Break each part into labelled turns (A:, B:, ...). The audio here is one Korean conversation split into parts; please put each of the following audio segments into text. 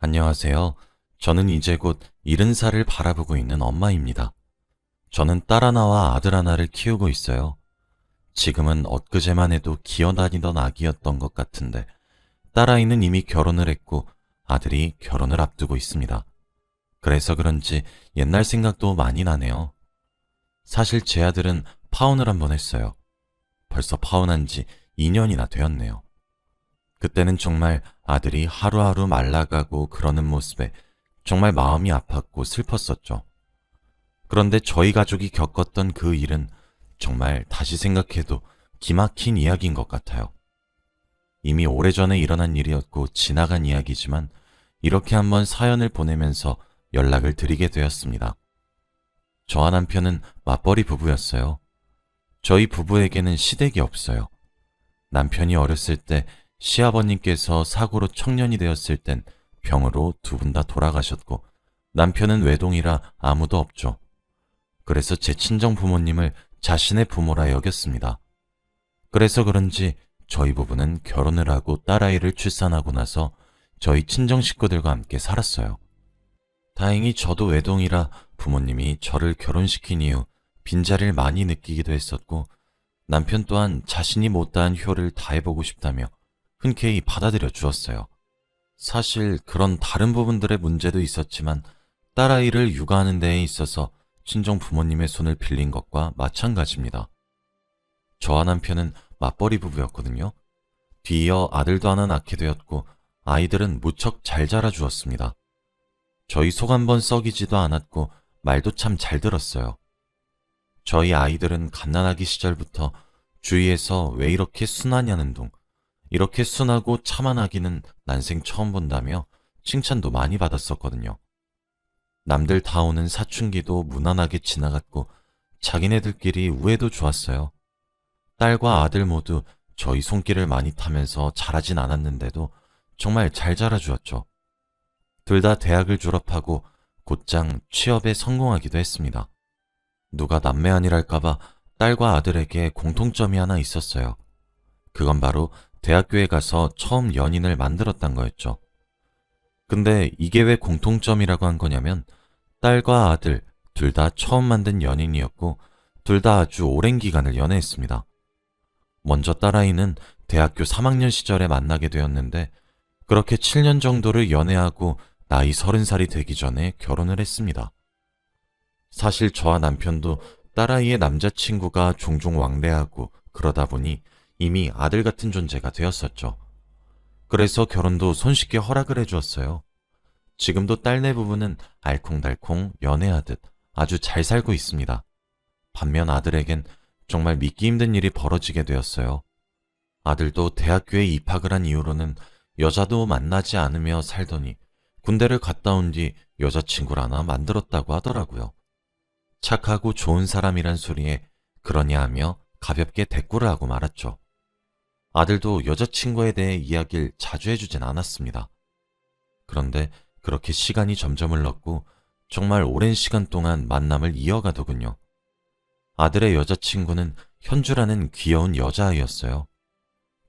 A: 안녕하세요. 저는 이제 곧 70살을 바라보고 있는 엄마입니다. 저는 딸 하나와 아들 하나를 키우고 있어요. 지금은 엊그제만 해도 기어다니던 아기였던 것 같은데, 딸아이는 이미 결혼을 했고, 아들이 결혼을 앞두고 있습니다. 그래서 그런지 옛날 생각도 많이 나네요. 사실 제 아들은 파혼을 한 번 했어요. 벌써 파혼한 지 2년이나 되었네요. 그때는 정말 아들이 하루하루 말라가고 그러는 모습에 정말 마음이 아팠고 슬펐었죠. 그런데 저희 가족이 겪었던 그 일은 정말 다시 생각해도 기막힌 이야기인 것 같아요. 이미 오래전에 일어난 일이었고 지나간 이야기지만 이렇게 한번 사연을 보내면서 연락을 드리게 되었습니다. 저와 남편은 맞벌이 부부였어요. 저희 부부에게는 시댁이 없어요. 남편이 어렸을 때 시아버님께서 사고로 청년이 되었을 땐 병으로 두 분 다 돌아가셨고 남편은 외동이라 아무도 없죠. 그래서 제 친정 부모님을 자신의 부모라 여겼습니다. 그래서 그런지 저희 부부는 결혼을 하고 딸아이를 출산하고 나서 저희 친정 식구들과 함께 살았어요. 다행히 저도 외동이라 부모님이 저를 결혼시킨 이후 빈자리를 많이 느끼기도 했었고 남편 또한 자신이 못다한 효를 다해보고 싶다며 흔쾌히 받아들여 주었어요. 사실 그런 다른 부분들의 문제도 있었지만 딸아이를 육아하는 데에 있어서 친정 부모님의 손을 빌린 것과 마찬가지입니다. 저와 남편은 맞벌이 부부였거든요. 뒤이어 아들도 하나 낳게 되었고 아이들은 무척 잘 자라주었습니다. 저희 속 한 번 썩이지도 않았고 말도 참 잘 들었어요. 저희 아이들은 갓난아기 시절부터 주위에서 왜 이렇게 순하냐는 둥, 이렇게 순하고 아기는 난생 처음 본다며 칭찬도 많이 받았었거든요. 남들 다 오는 사춘기도 무난하게 지나갔고 자기네들끼리 우애도 좋았어요. 딸과 아들 모두 저희 손길을 많이 타면서 자라진 않았는데도 정말 잘 자라주었죠. 둘 다 대학을 졸업하고 곧장 취업에 성공하기도 했습니다. 누가 남매 아니랄까봐 딸과 아들에게 공통점이 하나 있었어요. 그건 바로 대학교에 가서 처음 연인을 만들었단 거였죠. 근데 이게 왜 공통점이라고 한 거냐면 딸과 아들 둘 다 처음 만든 연인이었고 둘 다 아주 오랜 기간을 연애했습니다. 먼저 딸아이는 대학교 3학년 시절에 만나게 되었는데 그렇게 7년 정도를 연애하고 나이 30살이 되기 전에 결혼을 했습니다. 사실 저와 남편도 딸아이의 남자친구가 종종 왕래하고 그러다 보니 이미 아들 같은 존재가 되었었죠. 그래서 결혼도 손쉽게 허락을 해주었어요. 지금도 딸네 부부는 알콩달콩 연애하듯 아주 잘 살고 있습니다. 반면 아들에겐 정말 믿기 힘든 일이 벌어지게 되었어요. 아들도 대학교에 입학을 한 이후로는 여자도 만나지 않으며 살더니 군대를 갔다 온 뒤 여자친구를 하나 만들었다고 하더라고요. 착하고 좋은 사람이란 소리에 그러냐 하며 가볍게 대꾸를 하고 말았죠. 아들도 여자친구에 대해 이야기를 자주 해주진 않았습니다. 그런데 그렇게 시간이 점점 흘렀고 정말 오랜 시간 동안 만남을 이어가더군요. 아들의 여자친구는 현주라는 귀여운 여자아이였어요.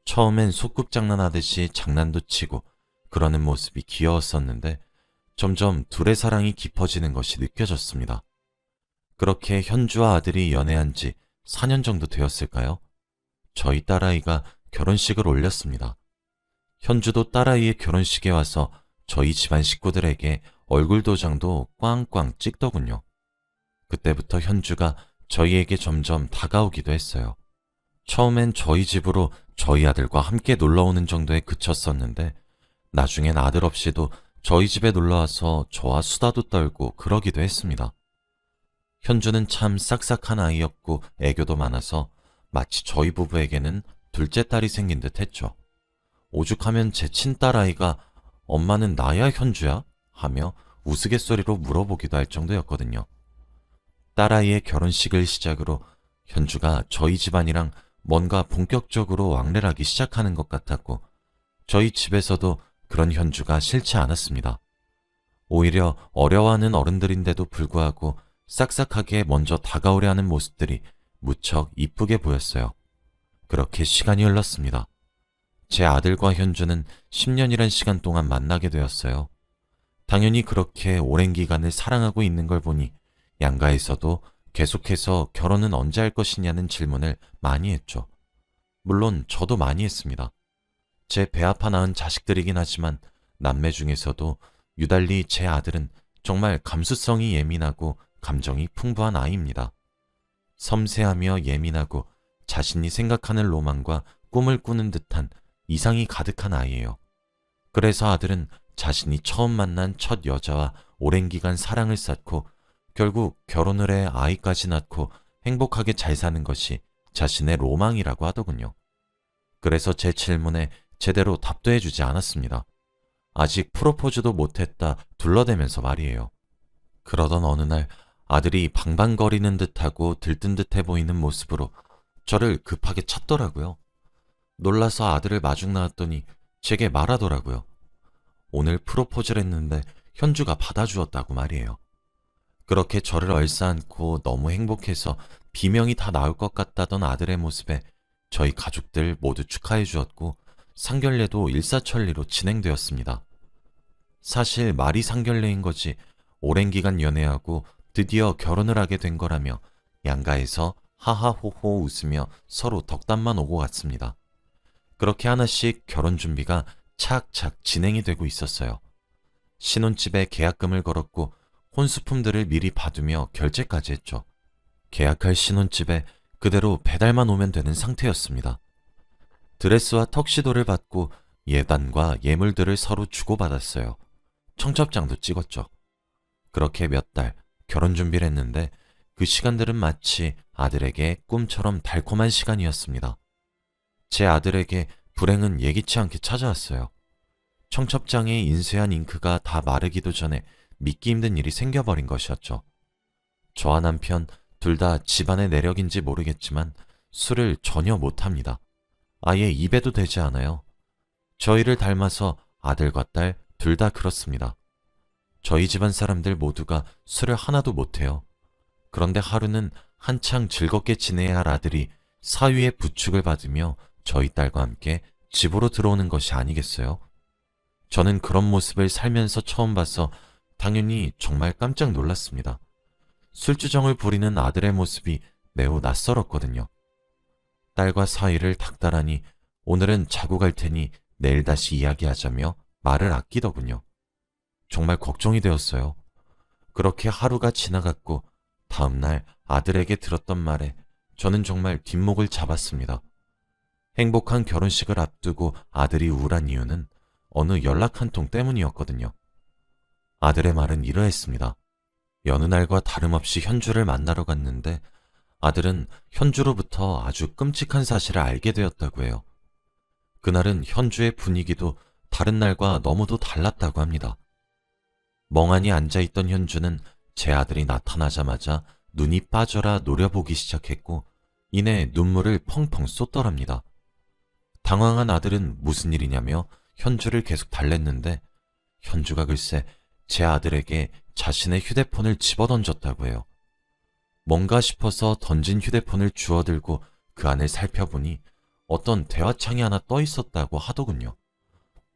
A: 처음엔 소꿉장난하듯이 장난도 치고 그러는 모습이 귀여웠었는데 점점 둘의 사랑이 깊어지는 것이 느껴졌습니다. 그렇게 현주와 아들이 연애한 지 4년 정도 되었을까요? 저희 딸아이가 결혼식을 올렸습니다. 현주도 딸아이의 결혼식에 와서 저희 집안 식구들에게 얼굴 도장도 꽝꽝 찍더군요. 그때부터 현주가 저희에게 점점 다가오기도 했어요. 처음엔 저희 집으로 저희 아들과 함께 놀러 오는 정도에 그쳤었는데 나중엔 아들 없이도 저희 집에 놀러와서 저와 수다도 떨고 그러기도 했습니다. 현주는 참 싹싹한 아이였고 애교도 많아서 마치 저희 부부에게는 둘째 딸이 생긴 듯 했죠. 오죽하면 제 친딸아이가 엄마는 나야 현주야? 하며 우스갯소리로 물어보기도 할 정도였거든요. 딸아이의 결혼식을 시작으로 현주가 저희 집안이랑 뭔가 본격적으로 왕래하기 시작하는 것 같았고 저희 집에서도 그런 현주가 싫지 않았습니다. 오히려 어려워하는 어른들인데도 불구하고 싹싹하게 먼저 다가오려 하는 모습들이 무척 이쁘게 보였어요. 그렇게 시간이 흘렀습니다. 제 아들과 현주는 10년이란 시간 동안 만나게 되었어요. 당연히 그렇게 오랜 기간을 사랑하고 있는 걸 보니 양가에서도 계속해서 결혼은 언제 할 것이냐는 질문을 많이 했죠. 물론 저도 많이 했습니다. 제 배 아파 낳은 자식들이긴 하지만 남매 중에서도 유달리 제 아들은 정말 감수성이 예민하고 감정이 풍부한 아이입니다. 섬세하며 예민하고 자신이 생각하는 로망과 꿈을 꾸는 듯한 이상이 가득한 아이예요. 그래서 아들은 자신이 처음 만난 첫 여자와 오랜 기간 사랑을 쌓고 결국 결혼을 해 아이까지 낳고 행복하게 잘 사는 것이 자신의 로망이라고 하더군요. 그래서 제 질문에 제대로 답도 해주지 않았습니다. 아직 프로포즈도 못했다 둘러대면서 말이에요. 그러던 어느 날 아들이 방방거리는 듯하고 들뜬 듯해 보이는 모습으로 저를 급하게 찾더라고요. 놀라서 아들을 마중 나왔더니 제게 말하더라고요. 오늘 프로포즈를 했는데 현주가 받아주었다고 말이에요. 그렇게 저를 얼싸안고 너무 행복해서 비명이 다 나올 것 같다던 아들의 모습에 저희 가족들 모두 축하해 주었고 상견례도 일사천리로 진행되었습니다. 사실 말이 상견례인 거지 오랜 기간 연애하고 드디어 결혼을 하게 된 거라며 양가에서 하하호호 웃으며 서로 덕담만 오고 갔습니다. 그렇게 하나씩 결혼 준비가 착착 진행이 되고 있었어요. 신혼집에 계약금을 걸었고 혼수품들을 미리 받으며 결제까지 했죠. 계약할 신혼집에 그대로 배달만 오면 되는 상태였습니다. 드레스와 턱시도를 받고 예단과 예물들을 서로 주고받았어요. 청첩장도 찍었죠. 그렇게 몇 달 결혼 준비를 했는데 그 시간들은 마치 아들에게 꿈처럼 달콤한 시간이었습니다. 제 아들에게 불행은 예기치 않게 찾아왔어요. 청첩장에 인쇄한 잉크가 다 마르기도 전에 믿기 힘든 일이 생겨버린 것이었죠. 저와 남편 둘 다 집안의 내력인지 모르겠지만 술을 전혀 못합니다. 아예 입에도 되지 않아요. 저희를 닮아서 아들과 딸 둘 다 그렇습니다. 저희 집안 사람들 모두가 술을 하나도 못해요. 그런데 하루는 한창 즐겁게 지내야 할 아들이 사위의 부축을 받으며 저희 딸과 함께 집으로 들어오는 것이 아니겠어요? 저는 그런 모습을 살면서 처음 봐서 당연히 정말 깜짝 놀랐습니다. 술주정을 부리는 아들의 모습이 매우 낯설었거든요. 딸과 사이를 닥달하니 오늘은 자고 갈 테니 내일 다시 이야기하자며 말을 아끼더군요. 정말 걱정이 되었어요. 그렇게 하루가 지나갔고 다음날 아들에게 들었던 말에 저는 정말 뒷목을 잡았습니다. 행복한 결혼식을 앞두고 아들이 우울한 이유는 어느 연락 한 통 때문이었거든요. 아들의 말은 이러했습니다. 여느 날과 다름없이 현주를 만나러 갔는데 아들은 현주로부터 아주 끔찍한 사실을 알게 되었다고 해요. 그날은 현주의 분위기도 다른 날과 너무도 달랐다고 합니다. 멍하니 앉아있던 현주는 제 아들이 나타나자마자 눈이 빠져라 노려보기 시작했고 이내 눈물을 펑펑 쏟더랍니다. 당황한 아들은 무슨 일이냐며 현주를 계속 달랬는데 현주가 글쎄 제 아들에게 자신의 휴대폰을 집어던졌다고 해요. 뭔가 싶어서 던진 휴대폰을 주워들고 그 안을 살펴보니 어떤 대화창이 하나 떠 있었다고 하더군요.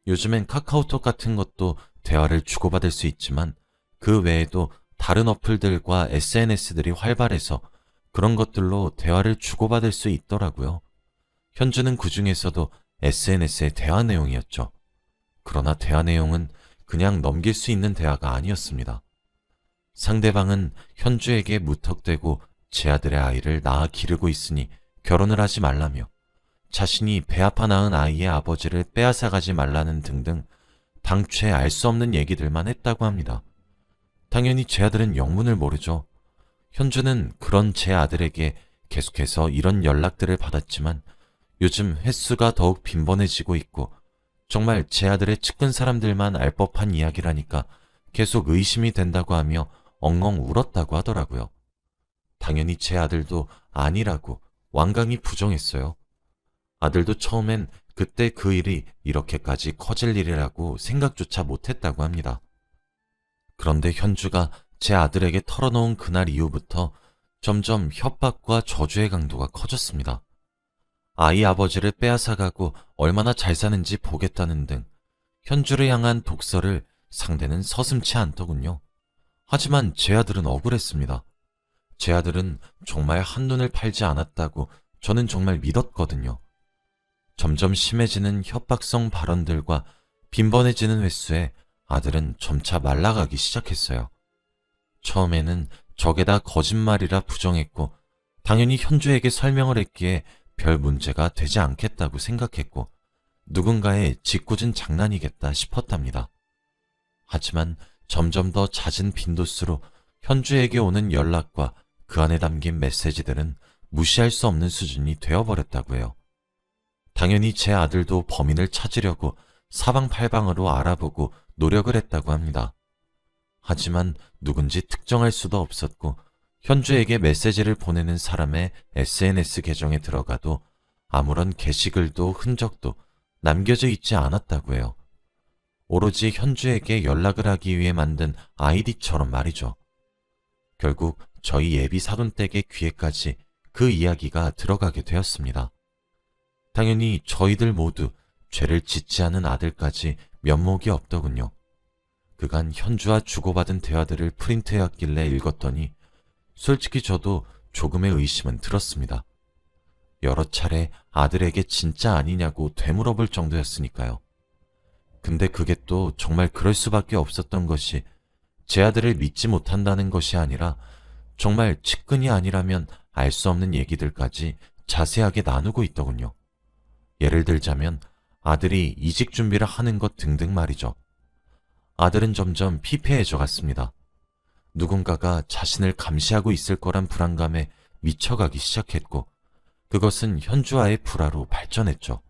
A: 요즘엔 카카오톡 같은 것도 대화를 주고받을 수 있지만 그 외에도 다른 어플들과 SNS들이 활발해서 그런 것들로 대화를 주고받을 수 있더라고요. 현주는 그 중에서도 SNS의 대화 내용이었죠. 그러나 대화 내용은 그냥 넘길 수 있는 대화가 아니었습니다. 상대방은 현주에게 무턱대고 제 아들의 아이를 낳아 기르고 있으니 결혼을 하지 말라며 자신이 배 아파 낳은 아이의 아버지를 빼앗아가지 말라는 등등 당최 알 수 없는 얘기들만 했다고 합니다. 당연히 제 아들은 영문을 모르죠. 현주는 그런 제 아들에게 계속해서 이런 연락들을 받았지만 요즘 횟수가 더욱 빈번해지고 있고 정말 제 아들의 측근 사람들만 알 법한 이야기라니까 계속 의심이 된다고 하며 엉엉 울었다고 하더라고요. 당연히 제 아들도 아니라고 완강히 부정했어요. 아들도 처음엔 그때 그 일이 이렇게까지 커질 일이라고 생각조차 못했다고 합니다. 그런데 현주가 제 아들에게 털어놓은 그날 이후부터 점점 협박과 저주의 강도가 커졌습니다. 아이 아버지를 빼앗아가고 얼마나 잘 사는지 보겠다는 등 현주를 향한 독서를 상대는 서슴치 않더군요. 하지만 제 아들은 억울했습니다. 제 아들은 정말 한눈을 팔지 않았다고 저는 정말 믿었거든요. 점점 심해지는 협박성 발언들과 빈번해지는 횟수에 아들은 점차 말라가기 시작했어요. 처음에는 적에다 거짓말이라 부정했고, 당연히 현주에게 설명을 했기에 별 문제가 되지 않겠다고 생각했고, 누군가의 짓궂은 장난이겠다 싶었답니다. 하지만 점점 더 잦은 빈도수로 현주에게 오는 연락과 그 안에 담긴 메시지들은 무시할 수 없는 수준이 되어버렸다고 해요. 당연히 제 아들도 범인을 찾으려고 사방팔방으로 알아보고 노력을 했다고 합니다. 하지만 누군지 특정할 수도 없었고 현주에게 메시지를 보내는 사람의 SNS 계정에 들어가도 아무런 게시글도 흔적도 남겨져 있지 않았다고 해요. 오로지 현주에게 연락을 하기 위해 만든 아이디처럼 말이죠. 결국 저희 예비 사돈댁의 귀에까지 그 이야기가 들어가게 되었습니다. 당연히 저희들 모두 죄를 짓지 않은 아들까지 면목이 없더군요. 그간 현주와 주고받은 대화들을 프린트해왔길래 읽었더니 솔직히 저도 조금의 의심은 들었습니다. 여러 차례 아들에게 진짜 아니냐고 되물어볼 정도였으니까요. 근데 그게 또 정말 그럴 수밖에 없었던 것이 제 아들을 믿지 못한다는 것이 아니라 정말 측근이 아니라면 알 수 없는 얘기들까지 자세하게 나누고 있더군요. 예를 들자면 아들이 이직 준비를 하는 것 등등 말이죠. 아들은 점점 피폐해져 갔습니다. 누군가가 자신을 감시하고 있을 거란 불안감에 미쳐가기 시작했고, 그것은 현주와의 불화로 발전했죠.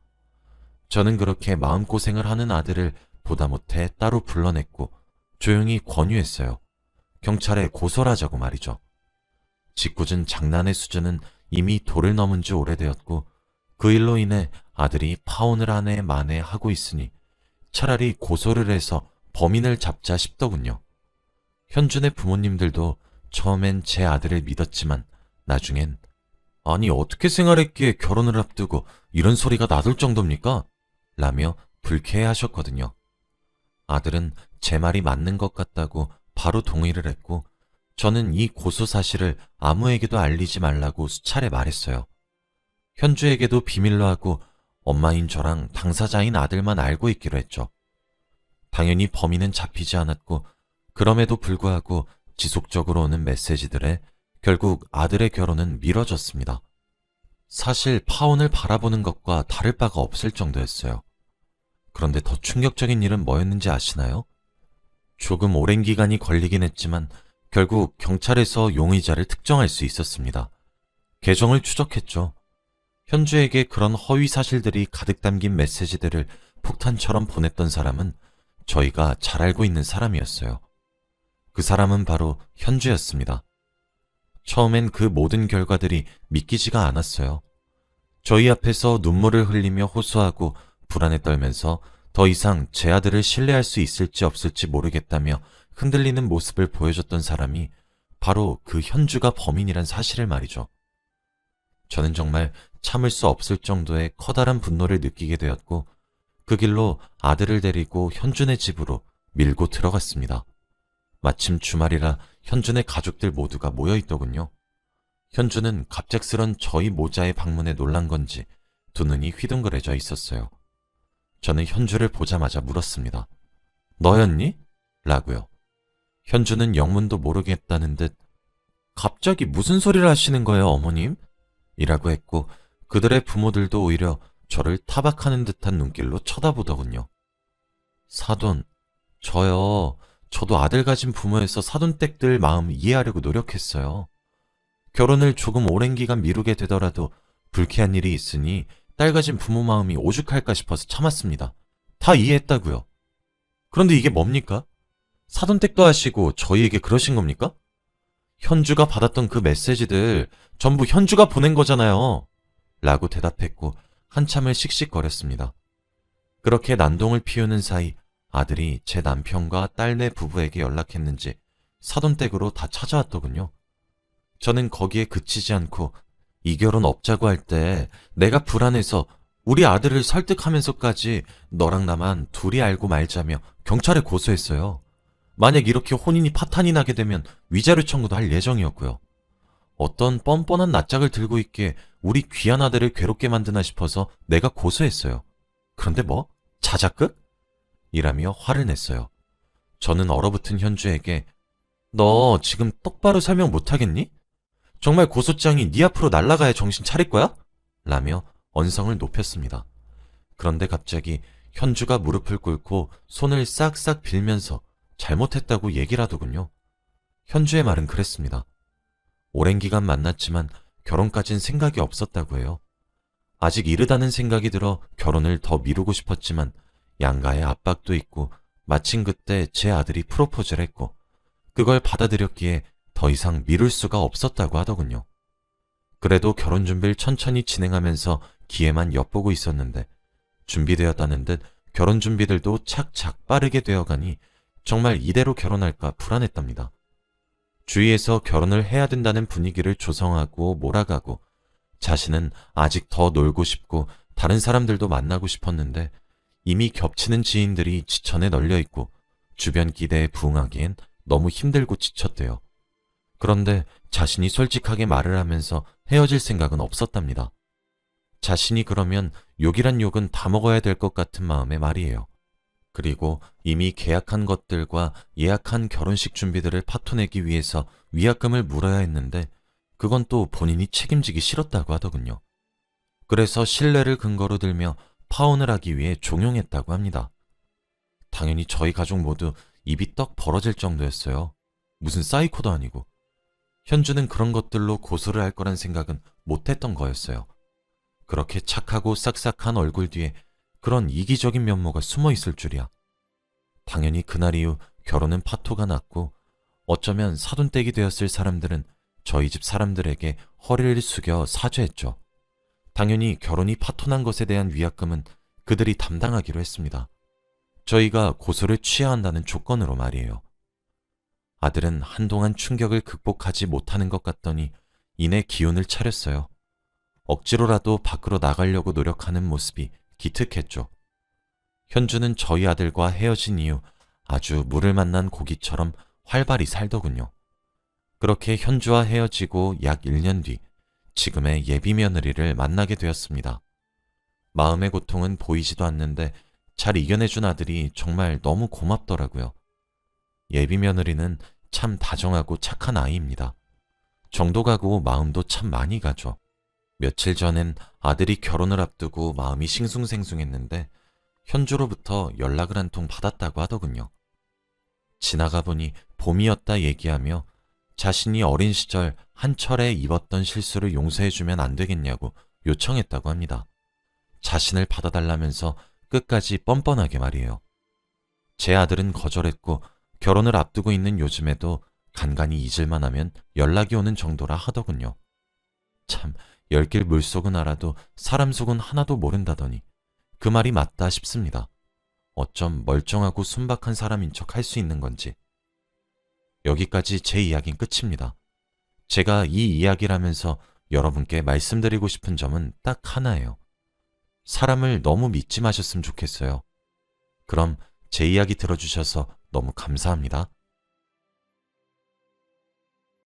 A: 저는 그렇게 마음고생을 하는 아들을 보다 못해 따로 불러냈고, 조용히 권유했어요. 경찰에 고소하자고 말이죠. 짓궂은 장난의 수준은 이미 도를 넘은 지 오래되었고, 그 일로 인해 아들이 파혼을 하네 마네 하고 있으니 차라리 고소를 해서 범인을 잡자 싶더군요. 현준의 부모님들도 처음엔 제 아들을 믿었지만 나중엔 아니 어떻게 생활했기에 결혼을 앞두고 이런 소리가 나돌 정도입니까? 라며 불쾌해 하셨거든요. 아들은 제 말이 맞는 것 같다고 바로 동의를 했고 저는 이 고소 사실을 아무에게도 알리지 말라고 수차례 말했어요. 현주에게도 비밀로 하고 엄마인 저랑 당사자인 아들만 알고 있기로 했죠. 당연히 범인은 잡히지 않았고 그럼에도 불구하고 지속적으로 오는 메시지들에 결국 아들의 결혼은 미뤄졌습니다. 사실 파혼을 바라보는 것과 다를 바가 없을 정도였어요. 그런데 더 충격적인 일은 뭐였는지 아시나요? 조금 오랜 기간이 걸리긴 했지만 결국 경찰에서 용의자를 특정할 수 있었습니다. 계정을 추적했죠. 현주에게 그런 허위 사실들이 가득 담긴 메시지들을 폭탄처럼 보냈던 사람은 저희가 잘 알고 있는 사람이었어요. 그 사람은 바로 현주였습니다. 처음엔 그 모든 결과들이 믿기지가 않았어요. 저희 앞에서 눈물을 흘리며 호소하고 불안에 떨면서 더 이상 제 아들을 신뢰할 수 있을지 없을지 모르겠다며 흔들리는 모습을 보여줬던 사람이 바로 그 현주가 범인이란 사실을 말이죠. 저는 정말 참을 수 없을 정도의 커다란 분노를 느끼게 되었고 그 길로 아들을 데리고 현준의 집으로 밀고 들어갔습니다. 마침 주말이라 현준의 가족들 모두가 모여 있더군요. 현준은 갑작스런 저희 모자의 방문에 놀란 건지 두 눈이 휘둥그레져 있었어요. 저는 현주를 보자마자 물었습니다. 너였니? 라고요. 현주는 영문도 모르겠다는 듯 갑자기 무슨 소리를 하시는 거예요, 어머님? 이라고 했고 그들의 부모들도 오히려 저를 타박하는 듯한 눈길로 쳐다보더군요. 사돈, 저요. 저도 아들 가진 부모에서 사돈댁들 마음 이해하려고 노력했어요. 결혼을 조금 오랜 기간 미루게 되더라도 불쾌한 일이 있으니 딸 가진 부모 마음이 오죽할까 싶어서 참았습니다. 다 이해했다고요. 그런데 이게 뭡니까? 사돈댁도 하시고 저희에게 그러신 겁니까? 현주가 받았던 그 메시지들 전부 현주가 보낸 거잖아요. 라고 대답했고 한참을 씩씩거렸습니다. 그렇게 난동을 피우는 사이 아들이 제 남편과 딸네 부부에게 연락했는지 사돈댁으로 다 찾아왔더군요. 저는 거기에 그치지 않고 이 결혼 없자고 할 때 내가 불안해서 우리 아들을 설득하면서까지 너랑 나만 둘이 알고 말자며 경찰에 고소했어요. 만약 이렇게 혼인이 파탄이 나게 되면 위자료 청구도 할 예정이었고요. 어떤 뻔뻔한 낯짝을 들고 있기에 우리 귀한 아들을 괴롭게 만드나 싶어서 내가 고소했어요. 그런데 뭐? 자작극? 이라며 화를 냈어요. 저는 얼어붙은 현주에게 너 지금 똑바로 설명 못하겠니? 정말 고소장이 네 앞으로 날아가야 정신 차릴 거야? 라며 언성을 높였습니다. 그런데 갑자기 현주가 무릎을 꿇고 손을 싹싹 빌면서 잘못했다고 얘기를 하더군요. 현주의 말은 그랬습니다. 오랜 기간 만났지만 결혼까진 생각이 없었다고 해요. 아직 이르다는 생각이 들어 결혼을 더 미루고 싶었지만 양가의 압박도 있고 마침 그때 제 아들이 프로포즈를 했고 그걸 받아들였기에 더 이상 미룰 수가 없었다고 하더군요. 그래도 결혼 준비를 천천히 진행하면서 기회만 엿보고 있었는데 준비되었다는 듯 결혼 준비들도 착착 빠르게 되어가니 정말 이대로 결혼할까 불안했답니다. 주위에서 결혼을 해야 된다는 분위기를 조성하고 몰아가고 자신은 아직 더 놀고 싶고 다른 사람들도 만나고 싶었는데 이미 겹치는 지인들이 지천에 널려 있고 주변 기대에 부응하기엔 너무 힘들고 지쳤대요. 그런데 자신이 솔직하게 말을 하면서 헤어질 생각은 없었답니다. 자신이 그러면 욕이란 욕은 다 먹어야 될 것 같은 마음의 말이에요. 그리고 이미 계약한 것들과 예약한 결혼식 준비들을 파토내기 위해서 위약금을 물어야 했는데 그건 또 본인이 책임지기 싫었다고 하더군요. 그래서 신뢰를 근거로 들며 파혼을 하기 위해 종용했다고 합니다. 당연히 저희 가족 모두 입이 떡 벌어질 정도였어요. 무슨 사이코도 아니고. 현주는 그런 것들로 고소를 할 거란 생각은 못했던 거였어요. 그렇게 착하고 싹싹한 얼굴 뒤에 그런 이기적인 면모가 숨어 있을 줄이야. 당연히 그날 이후 결혼은 파토가 났고 어쩌면 사돈댁이 되었을 사람들은 저희 집 사람들에게 허리를 숙여 사죄했죠. 당연히 결혼이 파토난 것에 대한 위약금은 그들이 담당하기로 했습니다. 저희가 고소를 취해야 한다는 조건으로 말이에요. 아들은 한동안 충격을 극복하지 못하는 것 같더니 이내 기운을 차렸어요. 억지로라도 밖으로 나가려고 노력하는 모습이 기특했죠. 현주는 저희 아들과 헤어진 이후 아주 물을 만난 고기처럼 활발히 살더군요. 그렇게 현주와 헤어지고 약 1년 뒤 지금의 예비 며느리를 만나게 되었습니다. 마음의 고통은 보이지도 않는데 잘 이겨내준 아들이 정말 너무 고맙더라고요. 예비 며느리는 참 다정하고 착한 아이입니다. 정도 가고 마음도 참 많이 가죠. 며칠 전엔 아들이 결혼을 앞두고 마음이 싱숭생숭했는데 현주로부터 연락을 한 통 받았다고 하더군요. 지나가 보니 봄이었다 얘기하며 자신이 어린 시절 한 철에 입었던 실수를 용서해주면 안 되겠냐고 요청했다고 합니다. 자신을 받아달라면서 끝까지 뻔뻔하게 말이에요. 제 아들은 거절했고 결혼을 앞두고 있는 요즘에도 간간히 잊을만 하면 연락이 오는 정도라 하더군요. 참, 열길 물속은 알아도 사람 속은 하나도 모른다더니 그 말이 맞다 싶습니다. 어쩜 멀쩡하고 순박한 사람인 척 할 수 있는 건지. 여기까지 제 이야기는 끝입니다. 제가 이 이야기를 하면서 여러분께 말씀드리고 싶은 점은 딱 하나예요. 사람을 너무 믿지 마셨으면 좋겠어요. 그럼 제 이야기 들어주셔서 너무 감사합니다.